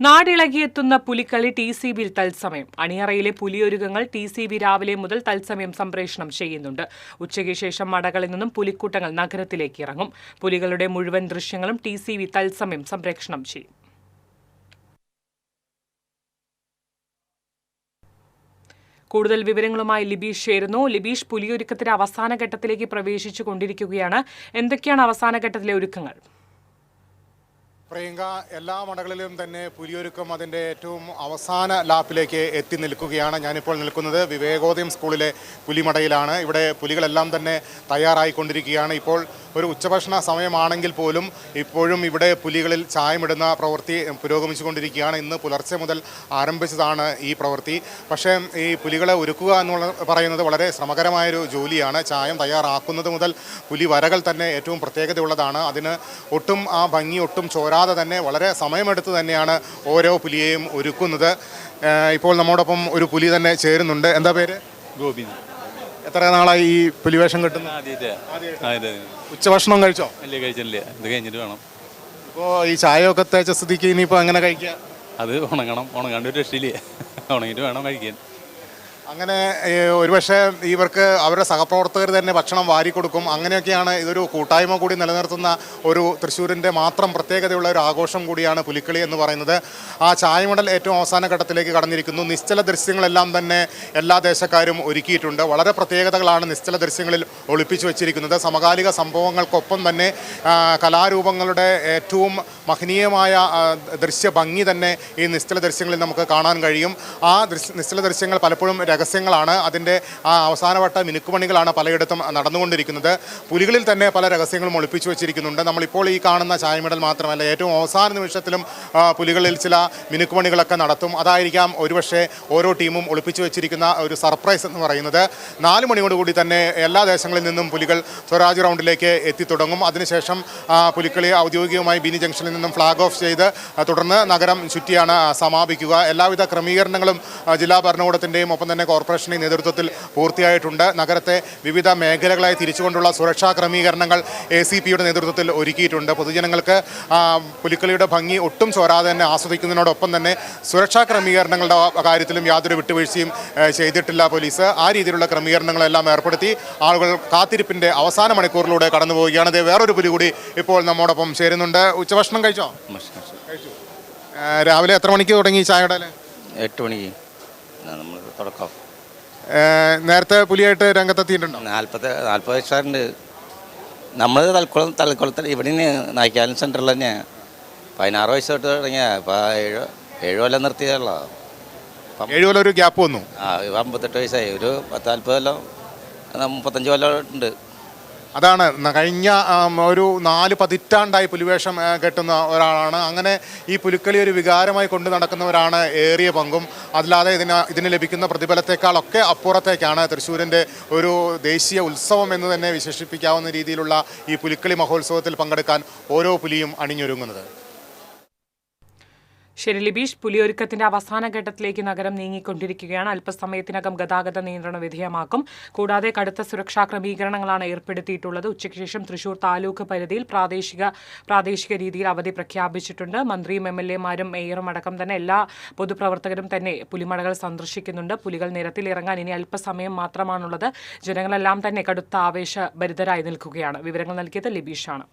നാടിളകിയെത്തുന്ന Pulikali T C ബിയിൽ തത്സമയം. അണിയറയിലെ പുലിയൊരുക്കങ്ങൾ ടി സി ബി രാവിലെ മുതൽ തത്സമയം സംപ്രേഷണം ചെയ്യുന്നുണ്ട്. ഉച്ചയ്ക്ക് ശേഷം മടകളിൽ നിന്നും പുലിക്കൂട്ടങ്ങൾ നഗരത്തിലേക്ക് ഇറങ്ങും. പുലികളുടെ മുഴുവൻ ദൃശ്യങ്ങളും ടി സി ബി തത്സമയം സംപ്രേഷണം ചെയ്യും. കൂടുതൽ വിവരങ്ങളുമായി ലിബീഷ് ചേരുന്നു. ലിബീഷ് പുലിയൊരുക്കത്തിന്റെ അവസാന ഘട്ടത്തിലേക്ക് പ്രവേശിച്ചു കൊണ്ടിരിക്കുകയാണ് എന്തൊക്കെയാണ് അവസാന ഘട്ടത്തിലെ ഒരുക്കങ്ങൾ? പ്രിയങ്ക എല്ലാ മടകളിലും തന്നെ പുലിയൊരുക്കം അതിന്റെ ഏറ്റവും അവസാന ലാപ്പിലേക്ക് എത്തി നിൽക്കുകയാണ്. ഞാനിപ്പോൾ നിൽക്കുന്നത് വിവേകോദയം സ്കൂളിലെ പുലിമടയിലാണ്. ഇവിടെ പുലികളെല്ലാം തന്നെ തയ്യാറായിക്കൊണ്ടിരിക്കുകയാണ്. ഇപ്പോൾ ഒരു ഉച്ചഭക്ഷണ സമയമാണെങ്കിൽ പോലും ഇപ്പോഴും ഇവിടെ പുലികളിൽ ചായമിടുന്ന പ്രവൃത്തി പുരോഗമിച്ചുകൊണ്ടിരിക്കുകയാണ്. ഇന്ന് പുലർച്ചെ മുതൽ ആരംഭിച്ചതാണ് ഈ പ്രവൃത്തി. പക്ഷേ ഈ പുലികളെ ഒരുക്കുക എന്നുള്ള പറയുന്നത് വളരെ ശ്രമകരമായൊരു ജോലിയാണ്. ചായം തയ്യാറാക്കുന്നത് മുതൽ പുലി വരകൾ തന്നെ ഏറ്റവും പ്രത്യേകതയുള്ളതാണ്. അതിന് ഒട്ടും ആ ഭംഗി ഒട്ടും ചോരാതെ തന്നെ വളരെ സമയമെടുത്ത് തന്നെയാണ് ഓരോ പുലിയെയും ഒരുക്കുന്നത്. ഇപ്പോൾ നമ്മോടൊപ്പം ഒരു പുലി തന്നെ ചേരുന്നുണ്ട്. എന്താ പേര്? ഗോപി എത്ര നാളായി ഈ പുലിവേഷം കിട്ടുന്നു ഉച്ചഭക്ഷണം കഴിച്ചോ? അല്ലേ കഴിച്ചില്ല ഇത് കഴിഞ്ഞിട്ട് വേണം. ഇപ്പോൾ ഈ ചായയൊക്കെ തേച്ച സ്ഥിതിക്ക് ഇനിയിപ്പോൾ അങ്ങനെ കഴിക്കുക? അത് ഉണങ്ങണം. ഉണങ്ങാണ്ട് ഒരു രക്ഷയില്ലേ? ഉണങ്ങിട്ട് വേണം കഴിക്കാൻ. അങ്ങനെ ഒരുപക്ഷെ ഇവർക്ക് അവരുടെ സഹപ്രവർത്തകർ തന്നെ ഭക്ഷണം വാരി കൊടുക്കും അങ്ങനെയൊക്കെയാണ് ഇതൊരു കൂട്ടായ്മ കൂടി നിലനിർത്തുന്ന ഒരു തൃശ്ശൂരിന്റെ മാത്രം പ്രത്യേകതയുള്ള ഒരു ആഘോഷം കൂടിയാണ് പുലിക്കളി എന്ന് പറയുന്നത്. ആ ചായമടൽ ഏറ്റവും അവസാന ഘട്ടത്തിലേക്ക് കടന്നിരിക്കുന്നു. നിശ്ചല ദൃശ്യങ്ങളെല്ലാം തന്നെ എല്ലാ ദേശക്കാരും ഒരുക്കിയിട്ടുണ്ട്. വളരെ പ്രത്യേകതകളാണ് നിശ്ചല ദൃശ്യങ്ങളിൽ ഒളിപ്പിച്ചു വച്ചിരിക്കുന്നത്. സമകാലിക സംഭവങ്ങൾക്കൊപ്പം തന്നെ കലാരൂപങ്ങളുടെ ഏറ്റവും മഹനീയമായ ദൃശ്യഭംഗി ദൃശ്യ ഭംഗി തന്നെ ഈ നിശ്ചല ദൃശ്യങ്ങളിൽ നമുക്ക് കാണാൻ കഴിയും. ആ ദൃശ്യ നിശ്ചല ദൃശ്യങ്ങൾ പലപ്പോഴും രഹസ്യങ്ങളാണ്. അതിന്റെ ആ അവസാനവട്ട മിനുക്കുമണികളാണ് പലയിടത്തും നടന്നുകൊണ്ടിരിക്കുന്നത്. പുലികളിൽ തന്നെ പല രഹസ്യങ്ങളും ഒളിപ്പിച്ചു വെച്ചിരിക്കുന്നുണ്ട്. നമ്മളിപ്പോൾ ഈ കാണുന്ന ചായമിടൽ മാത്രമല്ല ഏറ്റവും അവസാന നിമിഷത്തിലും പുലികളിൽ ചില മിനുക്കുമണികളൊക്കെ നടത്തും. അതായിരിക്കാം ഒരുപക്ഷെ ഓരോ ടീമും ഒളിപ്പിച്ചു വെച്ചിരിക്കുന്ന ഒരു സർപ്രൈസ് എന്ന് പറയുന്നത്. നാല് മണിയോടുകൂടി തന്നെ എല്ലാ ദേശങ്ങളിൽ നിന്നും പുലികൾ സ്വരാജ് റൗണ്ടിലേക്ക് എത്തിത്തുടങ്ങും. അതിനുശേഷം പുലിക്കളി ഔദ്യോഗികമായി ബിനി ജംഗ്ഷനിൽ നിന്നും ഫ്ലാഗ് ഓഫ് ചെയ്ത് തുടർന്ന് നഗരം ചുറ്റിയാണ് സമാപിക്കുക. എല്ലാവിധ ക്രമീകരണങ്ങളും ജില്ലാ ഭരണകൂടത്തിന്റെയും ഒപ്പം തന്നെ കോർപ്പറേഷന്റെയും നേതൃത്വത്തിൽ പൂർത്തിയായിട്ടുണ്ട്. നഗരത്തെ വിവിധ മേഖലകളായി തിരിച്ചുകൊണ്ടുള്ള സുരക്ഷാ ക്രമീകരണങ്ങൾ എ സി പിയുടെ നേതൃത്വത്തിൽ ഒരുക്കിയിട്ടുണ്ട്. പൊതുജനങ്ങൾക്ക് പുലിക്കളിയുടെ ഭംഗി ഒട്ടും ചോരാതെ തന്നെ ആസ്വദിക്കുന്നതിനോടൊപ്പം തന്നെ സുരക്ഷാ ക്രമീകരണങ്ങളുടെ കാര്യത്തിലും യാതൊരു വിട്ടുവീഴ്ചയും ചെയ്തിട്ടില്ല പോലീസ്. ആ രീതിയിലുള്ള ക്രമീകരണങ്ങളെല്ലാം ഏർപ്പെടുത്തി ആളുകൾ കാത്തിരിപ്പിന്റെ അവസാന മണിക്കൂറിലൂടെ കടന്നു പോവുകയാണ് അതേ വേറൊരു പുലി കൂടി ഇപ്പോൾ നമ്മോടൊപ്പം ചേരുന്നുണ്ട്. ഉച്ചഭക്ഷണം കഴിച്ചോ? കഴിച്ചു. രാവിലെ എത്ര മണിക്ക് തുടങ്ങി ചായ ചായയുടെ എട്ട് മണിക്ക്. നമ്മൾ തുടക്കം. നേരത്തെ പുലിയായിട്ട് രംഗത്തെത്തിയിട്ടുണ്ടോ? നാൽപ്പത് നാൽപ്പത് വയസ്സാറുണ്ട് നമ്മൾ തൽക്കുളം തൽക്കുളത്തിൽ ഇവിടെ നായ്ക്കാലം സെന്ററിൽ തന്നെ പതിനാറ് വയസ്സ് തൊട്ട് തുടങ്ങിയ ഇപ്പോൾ ഏഴ് ഏഴ് കൊല്ലം നിർത്തിയതല്ലോ ഏഴ് കൊല്ലം ഒരു ഗ്യാപ്പ് വന്നു. ആ അമ്പത്തെട്ട് വയസ്സായി. ഒരു പത്ത് നാൽപ്പത് കൊല്ലം മുപ്പത്തഞ്ച് കൊല്ലം ഉണ്ട്. അതാണ് കഴിഞ്ഞ ഒരു നാല് പതിറ്റാണ്ടായി പുലിവേഷം കെട്ടുന്ന ഒരാളാണ്. അങ്ങനെ ഈ പുലിക്കളി ഒരു വികാരമായി കൊണ്ടു നടക്കുന്നവരാണ് ഏറിയ പങ്കും. അല്ലാതെ ഇതിന് ഇതിന് ലഭിക്കുന്ന പ്രതിഫലത്തെക്കാളൊക്കെ അപ്പുറത്തേക്കാണ് തൃശ്ശൂരിന്റെ ഒരു ദേശീയ ഉത്സവം എന്ന് തന്നെ വിശേഷിപ്പിക്കാവുന്ന രീതിയിലുള്ള ഈ പുലിക്കളി മഹോത്സവത്തിൽ പങ്കെടുക്കാൻ ഓരോ പുലിയും അണിഞ്ഞൊരുങ്ങുന്നത്. ശരി ലിബീഷ് പുലിയൊരുക്കത്തിന്റെ അവസാന ഘട്ടത്തിലേക്ക് നഗരം നീങ്ങിക്കൊണ്ടിരിക്കുകയാണ്. അല്പസമയത്തിനകം ഗതാഗത നിയന്ത്രണ വിധേയമാക്കും. കൂടാതെ കടുത്ത സുരക്ഷാ ക്രമീകരണങ്ങളാണ് ഏർപ്പെടുത്തിയിട്ടുള്ളത്. ഉച്ചയ്ക്ക് ശേഷം തൃശൂർ താലൂക്ക് പരിധിയിൽ പ്രാദേശിക പ്രാദേശിക രീതിയിൽ അവധി പ്രഖ്യാപിച്ചിട്ടുണ്ട്. മന്ത്രിയും എം എൽ എമാരും മേയറും അടക്കം തന്നെ എല്ലാ പൊതുപ്രവർത്തകരും തന്നെ പുലിമടകൾ സന്ദർശിക്കുന്നുണ്ട്. പുലികൾ നിരത്തിലിറങ്ങാൻ ഇനി അല്പസമയം മാത്രമാണുള്ളത്. ജനങ്ങളെല്ലാം തന്നെ കടുത്ത ആവേശഭരിതരായി നിൽക്കുകയാണ്. വിവരങ്ങൾ നൽകിയത് ലിബീഷാണ്.